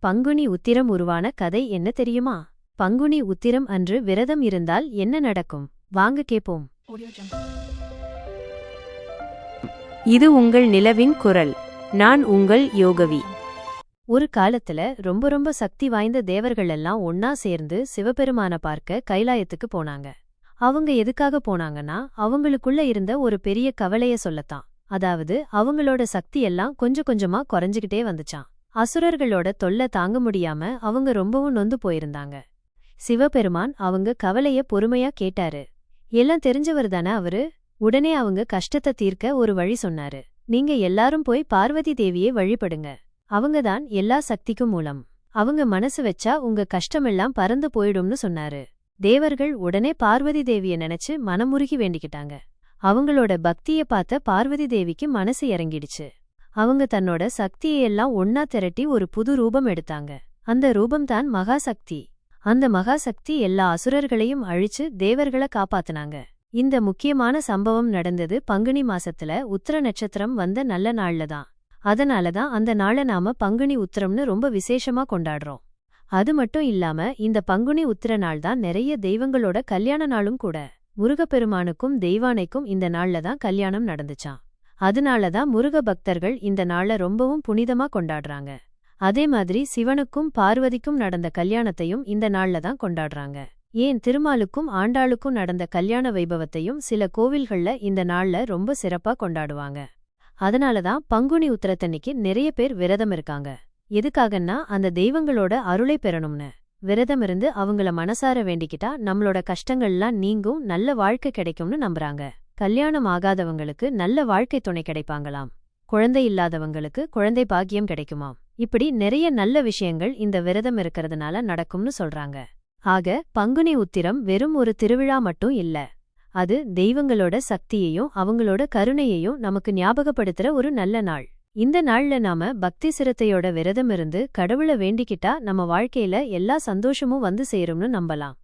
பங்குனி உத்திரம் உருவான கதை என்ன தெரியுமா? பங்குனி உத்திரம் அன்று விரதம் இருந்தால் என்ன நடக்கும்? வாங்க கேப்போம். இது உங்கள் நிலவின் குரல். நான் உங்கள் யோகவி. ஒரு காலத்துல ரொம்ப ரொம்ப சக்தி வாய்ந்த தேவர்கள் எல்லாம் ஒன்னா சேர்ந்து சிவபெருமான பார்க்க கைலாயத்துக்கு போனாங்க. அவங்க எதுக்காக போனாங்கன்னா அவங்களுக்குள்ள இருந்த ஒரு பெரிய கவலைய சொல்லத்தான். அதாவது அவங்களோட சக்தி எல்லாம் கொஞ்சம் கொஞ்சமா குறைஞ்சுகிட்டே வந்துச்சாம். அசுரர்களோட தொல்லை தாங்க முடியாம அவங்க ரொம்பவும் நொந்து போயிருந்தாங்க. சிவபெருமான் அவங்க கவலைய பொறுமையா கேட்டாரு. எல்லாம் தெரிஞ்சவர் தானே அவரு? உடனே அவங்க கஷ்டத்தை தீர்க்க ஒரு வழி சொன்னாரு. நீங்க எல்லாரும் போய் பார்வதி தேவியை வழிபடுங்க. அவங்கதான் எல்லா சக்திக்கும் மூலம். அவங்க மனசு வச்சா உங்க கஷ்டமெல்லாம் பறந்து போயிடும்னு சொன்னாரு. தேவர்கள் உடனே பார்வதி தேவிய நினைச்சு மனமுருகி வேண்டிக்கிட்டாங்க. அவங்களோட பக்திய பார்த்த பார்வதி தேவிக்கு மனசு இறங்கிடுச்சு. அவங்க தன்னோட சக்தியெல்லாம் ஒன்னா திரட்டி ஒரு புது ரூபம் எடுத்தாங்க. அந்த ரூபம்தான் மகாசக்தி. அந்த மகாசக்தி எல்லா அசுரர்களையும் அழிச்சு தேவர்களை காப்பாத்துனாங்க. இந்த முக்கியமான சம்பவம் நடந்தது பங்குனி மாசத்துல உத்தர நட்சத்திரம் வந்த நல்ல நாள்ல தான். அதனாலதான் அந்த நாளை நாம பங்குனி உத்திரம்னு ரொம்ப விசேஷமா கொண்டாடுறோம். அது மட்டும் இல்லாம இந்த பங்குனி உத்திர நாள் தான் நிறைய தெய்வங்களோட கல்யாண நாளும் கூட. முருகப்பெருமானுக்கும் தெய்வானைக்கும் இந்த நாள்ல தான் கல்யாணம் நடந்துச்சாம். அதனாலதான் முருக பக்தர்கள் இந்த நாள ரொம்பவும் புனிதமா கொண்டாடுறாங்க. அதே மாதிரி சிவனுக்கும் பார்வதிக்கும் நடந்த கல்யாணத்தையும் இந்த நாள்ல தான் கொண்டாடுறாங்க. ஏன் திருமாலுக்கும் ஆண்டாளுக்கும் நடந்த கல்யாண வைபவத்தையும் சில கோவில்கள்ல இந்த நாள்ல ரொம்ப சிறப்பா கொண்டாடுவாங்க. அதனாலதான் பங்குனி உத்திரத்தன்னைக்கு நிறைய பேர் விரதம் இருக்காங்க. எதுக்காகன்னா அந்த தெய்வங்களோட அருளை பெறணும்னு. விரதம் இருந்து அவங்கள மனசார வேண்டிக்கிட்டா நம்மளோட கஷ்டங்கள்லாம் நீங்கும் நல்ல வாழ்க்கை கிடைக்கும்னு நம்புறாங்க. கல்யாணம் ஆகாதவங்களுக்கு நல்ல வாழ்க்கை துணை கிடைப்பாங்களாம். குழந்தை இல்லாதவங்களுக்கு குழந்தை பாக்கியம் கிடைக்குமாம். இப்படி நிறைய நல்ல விஷயங்கள் இந்த விரதம் இருக்கறதுனால நடக்கும்னு சொல்றாங்க. ஆக பங்குனி உத்திரம் வெறும் ஒரு திருவிழா மட்டும் இல்ல. அது தெய்வங்களோட சக்தியையும் அவங்களோட கருணையையும் நமக்கு ஞாபகப்படுத்துற ஒரு நல்ல நாள். இந்த நாள்ல நாம பக்தி சிரத்தையோட விரதம் இருந்து கடவுள வேண்டிக்கிட்டா நம்ம வாழ்க்கையில எல்லா சந்தோஷமும் வந்து சேரும்னு நம்பலாம்.